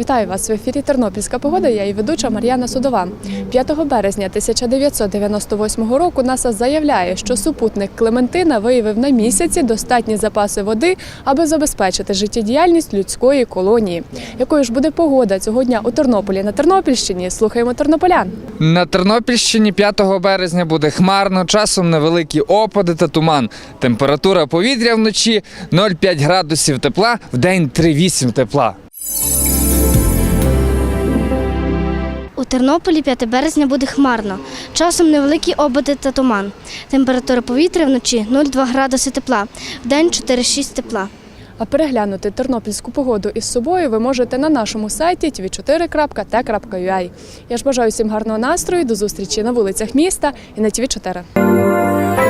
Вітаю вас в ефірі Тернопільська погода. Я і ведуча Мар'яна Судова. 5 березня 1998 року НАСА заявляє, що супутник Клементина виявив на місяці достатні запаси води, аби забезпечити життєдіяльність людської колонії. Якою ж буде погода цього дня у Тернополі на Тернопільщині? Слухаємо тернополян. На Тернопільщині 5 березня буде хмарно, часом невеликі опади та туман. Температура повітря вночі 0,5 градусів тепла, в день 3,8 тепла. Тернополі 5 березня буде хмарно. Часом невеликі ободи та туман. Температура повітря вночі 0,2 градуси тепла, вдень 4,6 тепла. А переглянути тернопільську погоду із собою ви можете на нашому сайті tv4.t.ua. Я ж бажаю всім гарного настрою. До зустрічі на вулицях міста і на TV4.